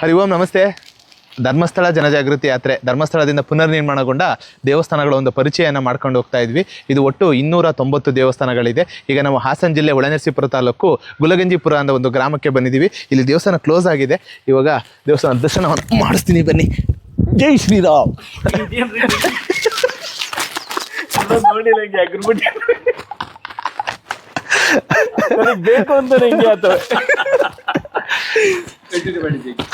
ಹರಿ ಓಂ, ನಮಸ್ತೆ. ಧರ್ಮಸ್ಥಳ ಜನಜಾಗೃತಿ ಯಾತ್ರೆ ಧರ್ಮಸ್ಥಳದಿಂದ ಪುನರ್ನಿರ್ಮಾಣಗೊಂಡ ದೇವಸ್ಥಾನಗಳ ಒಂದು ಪರಿಚಯನ ಮಾಡ್ಕೊಂಡು ಹೋಗ್ತಾ ಇದ್ವಿ. ಇದು ಒಟ್ಟು ಇನ್ನೂರ ತೊಂಬತ್ತು ದೇವಸ್ಥಾನಗಳಿದೆ. ಈಗ ನಾವು ಹಾಸನ ಜಿಲ್ಲೆ ಒಳನರಸೀಪುರ ತಾಲೂಕು ಗುಲಗಂಜಿಪುರ ಅಂತ ಒಂದು ಗ್ರಾಮಕ್ಕೆ ಬಂದಿದ್ದೀವಿ. ಇಲ್ಲಿ ದೇವಸ್ಥಾನ ಕ್ಲೋಸ್ ಆಗಿದೆ. ಇವಾಗ ದೇವಸ್ಥಾನ ದರ್ಶನವನ್ನು ಮಾಡಿಸ್ತೀನಿ ಬನ್ನಿ. ಜೈ ಶ್ರೀರಾಮ್. ಬೇಕು ಅಂತ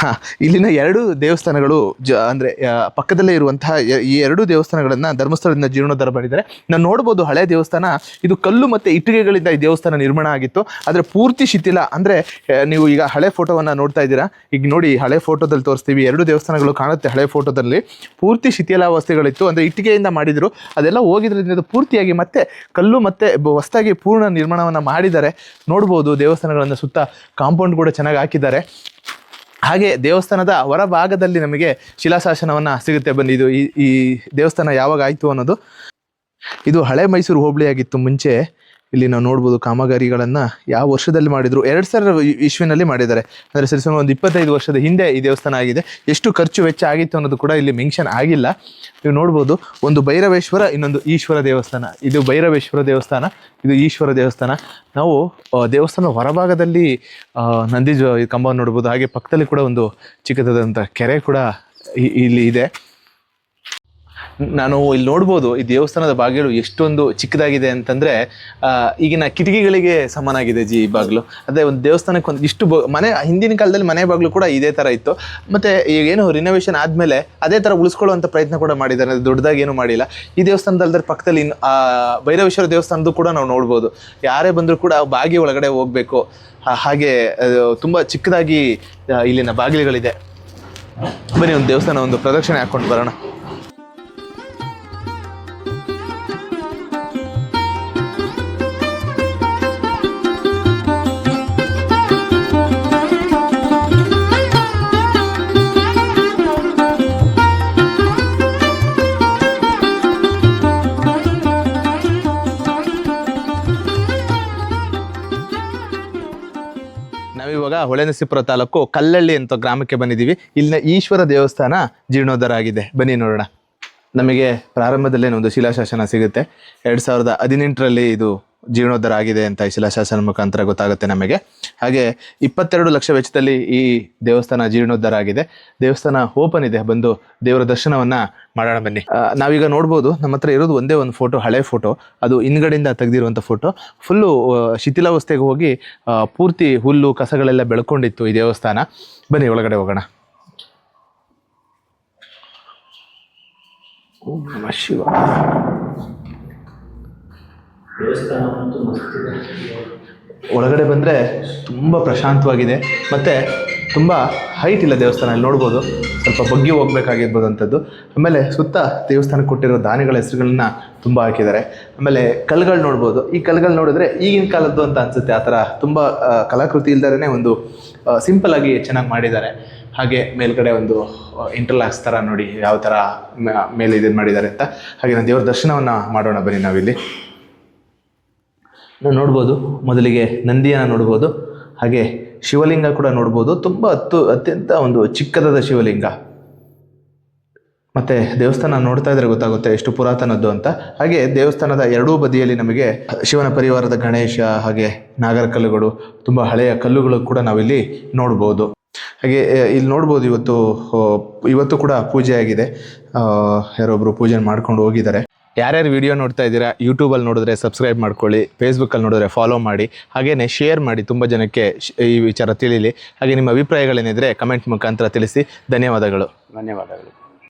ಹಾ, ಇಲ್ಲಿನ ಎರಡು ದೇವಸ್ಥಾನಗಳು ಜ, ಅಂದರೆ ಪಕ್ಕದಲ್ಲೇ ಇರುವಂತಹ ಈ ಎರಡು ದೇವಸ್ಥಾನಗಳನ್ನು ಧರ್ಮಸ್ಥಳದಿಂದ ಜೀರ್ಣೋದ್ಧಾರ ಮಾಡಿದ್ದಾರೆ. ನಾನು ನೋಡ್ಬೋದು ಹಳೆ ದೇವಸ್ಥಾನ, ಇದು ಕಲ್ಲು ಮತ್ತು ಇಟ್ಟಿಗೆಗಳಿಂದ ಈ ದೇವಸ್ಥಾನ ನಿರ್ಮಾಣ ಆಗಿತ್ತು. ಆದರೆ ಪೂರ್ತಿ ಶಿಥಿಲ, ಅಂದರೆ ನೀವು ಈಗ ಹಳೆ ಫೋಟೋವನ್ನು ನೋಡ್ತಾ ಇದ್ದೀರಾ? ಈಗ ನೋಡಿ, ಹಳೆ ಫೋಟೋದಲ್ಲಿ ತೋರಿಸ್ತೀವಿ, ಎರಡು ದೇವಸ್ಥಾನಗಳು ಕಾಣುತ್ತೆ ಹಳೆ ಫೋಟೋದಲ್ಲಿ. ಪೂರ್ತಿ ಶಿಥಿಲಾವಸ್ಥೆಗಳಿತ್ತು ಅಂದರೆ ಇಟ್ಟಿಗೆಯಿಂದ ಮಾಡಿದರು. ಅದೆಲ್ಲ ಹೋಗಿದ್ರಿಂದ ಅದು ಪೂರ್ತಿಯಾಗಿ ಮತ್ತೆ ಕಲ್ಲು ಮತ್ತು ಹೊಸದಾಗಿ ಪೂರ್ಣ ನಿರ್ಮಾಣವನ್ನು ಮಾಡಿದ್ದಾರೆ. ನೋಡ್ಬೋದು ದೇವಸ್ಥಾನಗಳನ್ನು ಸುತ್ತ ಕಾಂಪೌಂಡ್ ಕೂಡ ಚೆನ್ನಾಗಿ ಹಾಕಿದ್ದಾರೆ. ಹಾಗೆ ದೇವಸ್ಥಾನದ ಹೊರಭಾಗದಲ್ಲಿ ನಮಗೆ ಶಿಲಾಶಾಸನವನ್ನು ಸಿಗುತ್ತೆ ಬನ್ನಿ. ಇದು ಈ ದೇವಸ್ಥಾನ ಯಾವಾಗ ಆಯಿತು ಅನ್ನೋದು. ಇದು ಹಳೆ ಮೈಸೂರು ಹೋಬಳಿಯಾಗಿತ್ತು ಮುಂಚೆ. ಇಲ್ಲಿ ನಾವು ನೋಡ್ಬೋದು ಕಾಮಗಾರಿಗಳನ್ನು ಯಾವ ವರ್ಷದಲ್ಲಿ ಮಾಡಿದ್ರು? ಎರಡು ಸಾವಿರ ಇಶ್ವಿನಲ್ಲಿ ಮಾಡಿದ್ದಾರೆ. ಅಂದರೆ ಸರಿ, ಸುಮಾರು ಒಂದು ಇಪ್ಪತ್ತೈದು ವರ್ಷದ ಹಿಂದೆ ಈ ದೇವಸ್ಥಾನ ಆಗಿದೆ. ಎಷ್ಟು ಖರ್ಚು ವೆಚ್ಚ ಆಗಿತ್ತು ಅನ್ನೋದು ಕೂಡ ಇಲ್ಲಿ ಮೆನ್ಷನ್ ಆಗಿಲ್ಲ. ನೀವು ನೋಡ್ಬೋದು, ಒಂದು ಭೈರವೇಶ್ವರ, ಇನ್ನೊಂದು ಈಶ್ವರ ದೇವಸ್ಥಾನ. ಇದು ಭೈರವೇಶ್ವರ ದೇವಸ್ಥಾನ, ಇದು ಈಶ್ವರ ದೇವಸ್ಥಾನ. ನಾವು ದೇವಸ್ಥಾನ ಹೊರಭಾಗದಲ್ಲಿ ನಂದಿ ಕಂಬವನ್ನು ನೋಡ್ಬೋದು. ಹಾಗೆ ಪಕ್ಕದಲ್ಲಿ ಕೂಡ ಒಂದು ಚಿಕ್ಕದಾದಂಥ ಕೆರೆ ಕೂಡ ಇಲ್ಲಿ ಇದೆ. ನಾನು ಇಲ್ಲಿ ನೋಡ್ಬೋದು ಈ ದೇವಸ್ಥಾನದ ಬಾಗಿಲು ಎಷ್ಟೊಂದು ಚಿಕ್ಕದಾಗಿದೆ ಅಂತಂದ್ರೆ ಈಗಿನ ಕಿಟಕಿಗಳಿಗೆ ಸಮನಾಗಿದೆ ಜಿ ಈ ಬಾಗಿಲು. ಅದೇ ಒಂದು ದೇವಸ್ಥಾನಕ್ಕೆ ಒಂದು ಇಷ್ಟು ಮನೆ, ಹಿಂದಿನ ಕಾಲದಲ್ಲಿ ಮನೆ ಬಾಗಿಲು ಕೂಡ ಇದೇ ಥರ ಇತ್ತು. ಮತ್ತೆ ಈಗೇನು ರಿನೋವೇಷನ್ ಆದಮೇಲೆ ಅದೇ ಥರ ಉಳಿಸ್ಕೊಳ್ಳುವಂಥ ಪ್ರಯತ್ನ ಕೂಡ ಮಾಡಿದ್ದಾರೆ. ದೊಡ್ಡದಾಗಿ ಏನು ಮಾಡಿಲ್ಲ. ಈ ದೇವಸ್ಥಾನದಲ್ದ್ರ ಪಕ್ಕದಲ್ಲಿ ಆ ಭೈರವೇಶ್ವರ ದೇವಸ್ಥಾನದ್ದು ಕೂಡ ನಾವು ನೋಡ್ಬೋದು. ಯಾರೇ ಬಂದರೂ ಕೂಡ ಬಾಗಿ ಒಳಗಡೆ ಹೋಗಬೇಕು. ಹಾಗೆ ತುಂಬಾ ಚಿಕ್ಕದಾಗಿ ಇಲ್ಲಿನ ಬಾಗಿಲುಗಳಿದೆ. ಬನ್ನಿ ಒಂದು ದೇವಸ್ಥಾನ ಒಂದು ಪ್ರದಕ್ಷಿಣೆ ಹಾಕೊಂಡು ಬರೋಣ. ನಾವಿವಾಗ ಹೊಳೆನಸಿಪುರ ತಾಲೂಕು ಕಲ್ಲಳ್ಳಿ ಅಂತ ಗ್ರಾಮಕ್ಕೆ ಬಂದಿದ್ದೀವಿ. ಇಲ್ಲಿನ ಈಶ್ವರ ದೇವಸ್ಥಾನ ಜೀರ್ಣೋದ್ಧಾರ ಆಗಿದೆ. ಬನ್ನಿ ನೋಡೋಣ. ನಮಗೆ ಪ್ರಾರಂಭದಲ್ಲೇ ಒಂದು ಶಿಲಾಶಾಸನ ಸಿಗುತ್ತೆ. ಎರಡು ಸಾವಿರದ ಹದಿನೆಂಟರಲ್ಲಿ ಇದು ಜೀರ್ಣೋದ್ಧಾರ ಆಗಿದೆ ಅಂತ ಈ ಶಿಲಾಶಾಸನ ಮುಖಾಂತರ ಗೊತ್ತಾಗುತ್ತೆ ನಮಗೆ. ಹಾಗೆ ಇಪ್ಪತ್ತೆರಡು ಲಕ್ಷ ವೆಚ್ಚದಲ್ಲಿ ಈ ದೇವಸ್ಥಾನ ಜೀರ್ಣೋದ್ಧಾರ ಆಗಿದೆ. ದೇವಸ್ಥಾನ ಓಪನ್ ಇದೆ. ಬಂದು ದೇವರ ದರ್ಶನವನ್ನ ಮಾಡೋಣ ಬನ್ನಿ. ನಾವೀಗ ನೋಡ್ಬೋದು, ನಮ್ಮ ಹತ್ರ ಇರೋದು ಒಂದೇ ಒಂದು ಫೋಟೋ ಹಳೆ ಫೋಟೋ ಅದು ಹಿಂದ್ಗಡೆಯಿಂದ ತೆಗೆದಿರುವಂಥ ಫೋಟೋ ಫುಲ್ಲು ಶಿಥಿಲಾವಸ್ಥೆಗೆ ಹೋಗಿ ಪೂರ್ತಿ ಹುಲ್ಲು, ಕಸಗಳೆಲ್ಲ ಬೆಳ್ಕೊಂಡಿತ್ತು ಈ ದೇವಸ್ಥಾನ. ಬನ್ನಿ, ಒಳಗಡೆ ಹೋಗೋಣ. ಶಿವ ಶಿವಾಯ. ಒಳಗಡೆ ಬಂದರೆ ತುಂಬ ಪ್ರಶಾಂತವಾಗಿದೆ. ಮತ್ತು ತುಂಬ ಹೈಟ್ ಇಲ್ಲ ದೇವಸ್ಥಾನ, ಅಲ್ಲಿ ನೋಡ್ಬೋದು. ಸ್ವಲ್ಪ ಬಗ್ಗಿ ಹೋಗ್ಬೇಕಾಗಿರ್ಬೋದು ಅಂಥದ್ದು ಆಮೇಲೆ ಸುತ್ತ ದೇವಸ್ಥಾನಕ್ಕೆ ಕೊಟ್ಟಿರೋ ದಾನಿಗಳ ಹೆಸರುಗಳನ್ನ ತುಂಬ ಹಾಕಿದ್ದಾರೆ. ಆಮೇಲೆ ಕಲ್ಗಳು ನೋಡ್ಬೋದು. ಈ ಕಲ್ಗಳು ನೋಡಿದ್ರೆ ಈಗಿನ ಕಾಲದ್ದು ಅಂತ ಅನಿಸುತ್ತೆ. ಆ ಥರ ತುಂಬ ಕಲಾಕೃತಿ ಇಲ್ದೇ ಒಂದು ಸಿಂಪಲ್ ಆಗಿ ಚೆನ್ನಾಗಿ ಮಾಡಿದ್ದಾರೆ. ಹಾಗೆ ಮೇಲ್ಗಡೆ ಒಂದು ಇಂಟರ್ಲಾಕ್ಸ್ ಥರ ನೋಡಿ ಯಾವ ಥರ ಮೇಲೆ ಇದನ್ನು ಮಾಡಿದ್ದಾರೆ ಅಂತ. ಹಾಗೆ ನಾನು ದೇವ್ರ ದರ್ಶನವನ್ನು ಮಾಡೋಣ ಬನ್ನಿ ನಾವಿಲ್ಲಿ. ನಾವು ನೋಡ್ಬೋದು. ಮೊದಲಿಗೆ ನಂದಿಯನ್ನು ನೋಡ್ಬೋದು. ಹಾಗೆ ಶಿವಲಿಂಗ ಕೂಡ ನೋಡ್ಬೋದು. ತುಂಬ ಅತ್ತು, ಅತ್ಯಂತ ಒಂದು ಚಿಕ್ಕದಾದ ಶಿವಲಿಂಗ. ಮತ್ತೆ ದೇವಸ್ಥಾನ ನೋಡ್ತಾ ಇದ್ರೆ ಗೊತ್ತಾಗುತ್ತೆ ಎಷ್ಟು ಪುರಾತನದ್ದು ಅಂತ. ಹಾಗೆ ದೇವಸ್ಥಾನದ ಎರಡೂ ಬದಿಯಲ್ಲಿ ನಮಗೆ ಶಿವನ ಪರಿವಾರದ ಗಣೇಶ, ಹಾಗೆ ನಾಗರ ಕಲ್ಲುಗಳು, ತುಂಬ ಹಳೆಯ ಕಲ್ಲುಗಳು ಕೂಡ ನಾವಿಲ್ಲಿ ನೋಡ್ಬೋದು. ಹಾಗೆ ಇಲ್ಲಿ ನೋಡ್ಬೋದು ಇವತ್ತು ಇವತ್ತು ಕೂಡ ಪೂಜೆ ಆಗಿದೆ ಯಾರೊಬ್ಬರು ಪೂಜೆ ಮಾಡ್ಕೊಂಡು ಹೋಗಿದ್ದಾರೆ. ಯಾರ್ಯಾರು ವಿಡಿಯೋ ನೋಡ್ತಾ ಇದ್ದೀರಾ ಯೂಟ್ಯೂಬಲ್ಲಿ ನೋಡಿದ್ರೆ ಸಬ್ಸ್ಕ್ರೈಬ್ ಮಾಡ್ಕೊಳ್ಳಿ ಫೇಸ್ಬುಕ್ಕಲ್ಲಿ ನೋಡಿದ್ರೆ ಫಾಲೋ ಮಾಡಿ ಹಾಗೆಯೇ ಶೇರ್ ಮಾಡಿ ತುಂಬ ಜನಕ್ಕೆ ಈ ವಿಚಾರ ತಿಳಿಲಿ. ಹಾಗೆ ನಿಮ್ಮ ಅಭಿಪ್ರಾಯಗಳೇನಿದ್ರೆ ಕಮೆಂಟ್ ಮುಖಾಂತರ ತಿಳಿಸಿ. ಧನ್ಯವಾದಗಳು. ಧನ್ಯವಾದಗಳು.